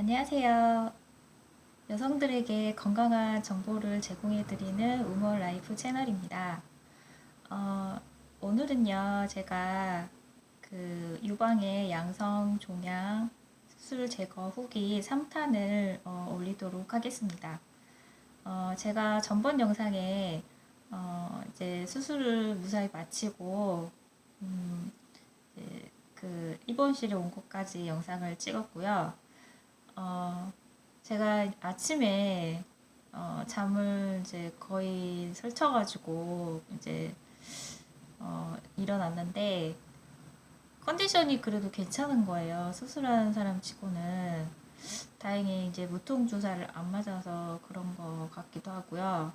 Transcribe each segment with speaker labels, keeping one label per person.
Speaker 1: 안녕하세요. 여성들에게 건강한 정보를 제공해드리는 우먼 라이프 채널입니다. 어, 오늘은요, 제가 그 유방의 양성 종양 수술 제거 후기 3탄을 어, 올리도록 하겠습니다. 어, 제가 전번 영상에 어, 이제 수술을 무사히 마치고 음, 그 입원실에 온 것까지 영상을 찍었고요. 어, 제가 아침에 어, 잠을 이제 거의 설쳐가지고 이제 어, 일어났는데 컨디션이 그래도 괜찮은 거예요. 수술한 사람 치고는 다행히 이제 무통 주사를 안 맞아서 그런 거 같기도 하고요.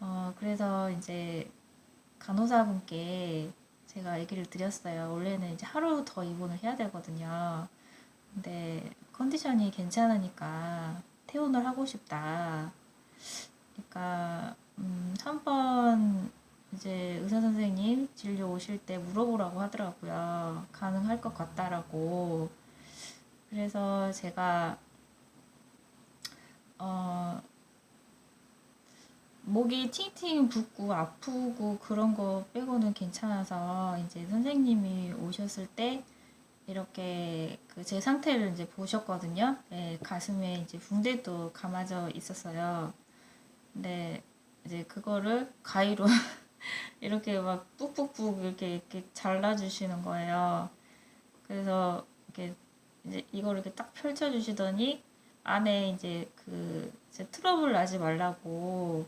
Speaker 1: 어, 그래서 이제 간호사분께 제가 얘기를 드렸어요. 원래는 이제 하루 더 입원을 해야 되거든요. 근데 컨디션이 괜찮으니까 퇴원을 하고 싶다. 그러니까 음, 한번 이제 의사 선생님 진료 오실 때 물어보라고 하더라고요. 가능할 것 같다라고. 그래서 제가 어 목이 팅팅 붓고 아프고 그런 거 빼고는 괜찮아서 이제 선생님이 오셨을 때 이렇게 그 제 상태를 이제 보셨거든요. 예, 가슴에 이제 붕대도 감아져 있었어요. 근데 이제 그거를 가위로 이렇게 막 뿍뿍뿍 이렇게 이렇게 잘라주시는 거예요. 그래서 이렇게 이제 이걸 이렇게 딱 펼쳐주시더니 안에 이제 그 이제 트러블 나지 말라고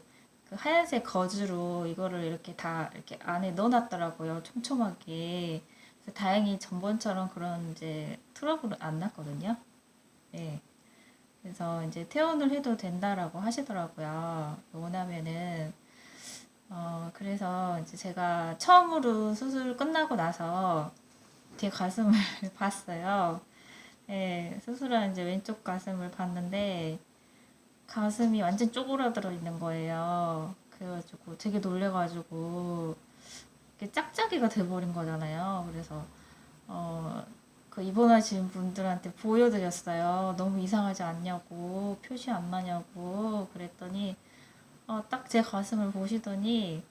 Speaker 1: 그 하얀색 거즈로 이거를 이렇게 다 이렇게 안에 넣어놨더라고요. 촘촘하게. 다행히 전번처럼 그런 이제 트러블은 안 났거든요. 네. 그래서 이제 퇴원을 해도 된다라고 하시더라고요. 원하면은. 어, 그래서 이제 제가 처음으로 수술 끝나고 나서 제 가슴을 봤어요. 예, 수술한 이제 왼쪽 가슴을 봤는데 가슴이 완전 쪼그라들어 있는 거예요. 그래가지고 되게 놀래가지고 짝짝이가 돼버린 거잖아요. 그래서 어, 그 입원하신 분들한테 보여드렸어요. 너무 이상하지 않냐고 표시 안 나냐고 그랬더니 어, 딱 제 가슴을 보시더니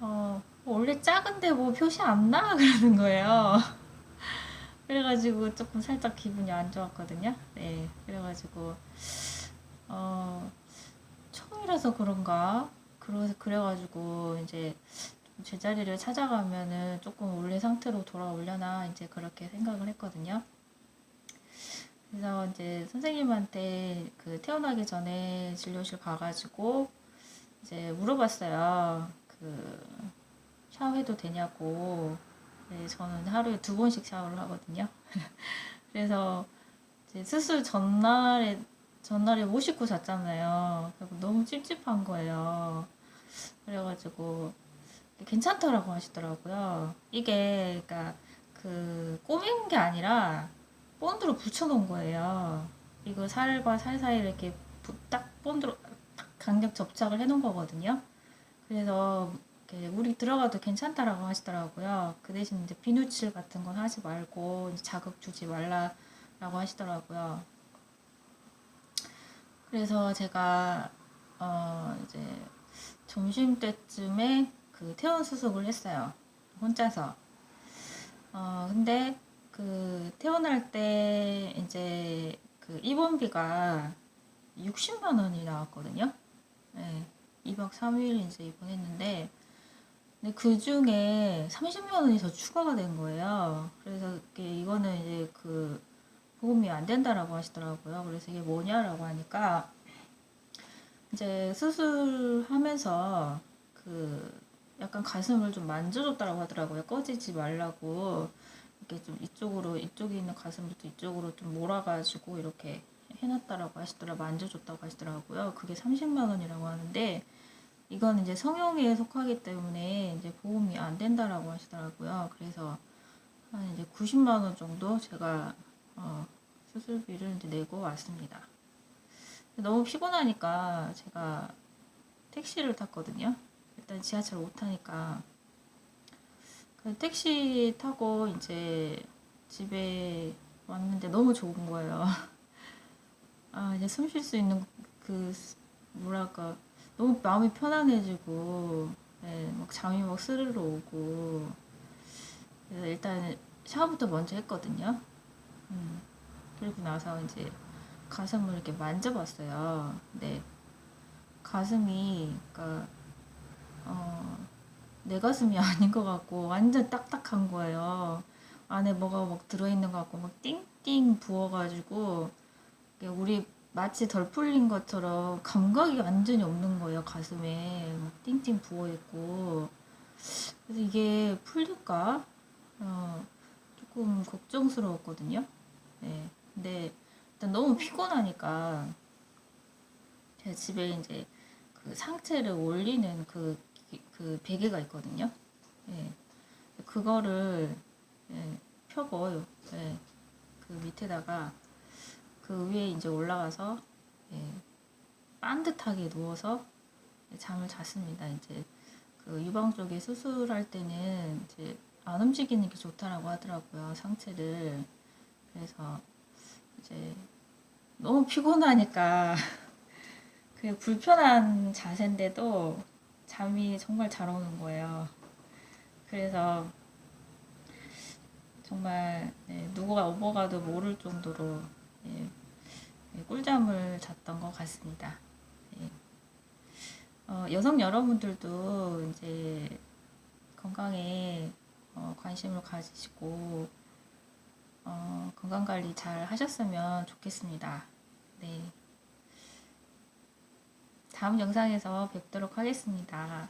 Speaker 1: 어, 원래 작은데 뭐 표시 안 나? 그러는 거예요. 그래가지고 조금 살짝 기분이 안 좋았거든요. 네, 그래가지고 어, 처음이라서 그런가? 그래, 그래가지고 이제 좀 제자리를 찾아가면은 조금 원래 상태로 돌아오려나 이제 그렇게 생각을 했거든요. 그래서 이제 선생님한테 그 태어나기 전에 진료실 가가지고 이제 물어봤어요. 그 샤워해도 되냐고. 네, 저는 하루에 두 번씩 샤워를 하거든요. 그래서 이제 수술 전날에 전날에 못 씻고 잤잖아요. 너무 찝찝한 거예요. 그래가지고 괜찮다라고 하시더라고요. 이게 그러니까 그 꼬민 게 아니라 본드로 붙여놓은 거예요. 이거 살과 살 사이를 이렇게 부- 딱 본드로 딱 강력 접착을 해놓은 거거든요. 그래서 물이 들어가도 괜찮다라고 하시더라고요. 그 대신 이제 비누칠 같은 건 하지 말고 자극 주지 말라라고 하시더라고요. 그래서 제가 어 이제 점심 때쯤에 그 퇴원 수속을 했어요. 혼자서. 어 근데 그 퇴원할 때 이제 그 입원비가 60만 원이 나왔거든요. 네, 2박 3일 이제 입원했는데 근데 그 중에 30만 원이 더 추가가 된 거예요. 그래서 이거는 이제 그 보험이 안 된다라고 하시더라고요. 그래서 이게 뭐냐라고 하니까 이제 수술하면서 그 약간 가슴을 좀 만져줬다라고 하더라고요. 꺼지지 말라고 이렇게 좀 이쪽으로 이쪽에 있는 가슴을 또 이쪽으로 좀 몰아가지고 이렇게 해놨다라고 하시더라 만져줬다고 하시더라고요. 그게 30만 원이라고 하는데 이건 이제 성형에 속하기 때문에 이제 보험이 안 된다라고 하시더라고요. 그래서 한 이제 90만 원 정도 제가 어, 수술비를 이제 내고 왔습니다. 너무 피곤하니까 제가 택시를 탔거든요. 일단 지하철 못 타니까 그 택시 타고 이제 집에 왔는데 너무 좋은 거예요. 아 이제 숨 쉴 수 있는 그 스- 뭐랄까 너무 마음이 편안해지고 예, 막 잠이 막 스르르 오고 그래서 일단 샤워부터 먼저 했거든요. 음, 그리고 나서 이제 가슴을 이렇게 만져봤어요. 네, 가슴이 그러니까 어, 내 가슴이 아닌 것 같고 완전 딱딱한 거예요. 안에 뭐가 막 들어있는 것 같고 막 띵띵 부어가지고 우리 마치 덜 풀린 것처럼 감각이 완전히 없는 거예요 가슴에 막 띵띵 부어있고 그래서 이게 풀릴까 어, 조금 걱정스러웠거든요. 네, 근데 일단 너무 피곤하니까 제 집에 이제 그 상체를 올리는 그, 기- 그 베개가 있거든요. 예. 그거를 예, 펴고요. 예. 그 밑에다가 그 위에 이제 올라가서 예, 반듯하게 누워서 잠을 잤습니다. 이제 그 유방 쪽에 수술할 때는 이제 안 움직이는 게 좋다라고 하더라고요. 상체를. 그래서 이제 너무 피곤하니까 그 불편한 자세인데도 잠이 정말 잘 오는 거예요. 그래서 정말 네, 누구가 오버가도 모를 정도로 예, 예, 꿀잠을 잤던 것 같습니다. 예. 어, 여성 여러분들도 이제 건강에 어, 관심을 가지시고 어, 건강 관리 잘 하셨으면 좋겠습니다. 네. 다음 영상에서 뵙도록 하겠습니다.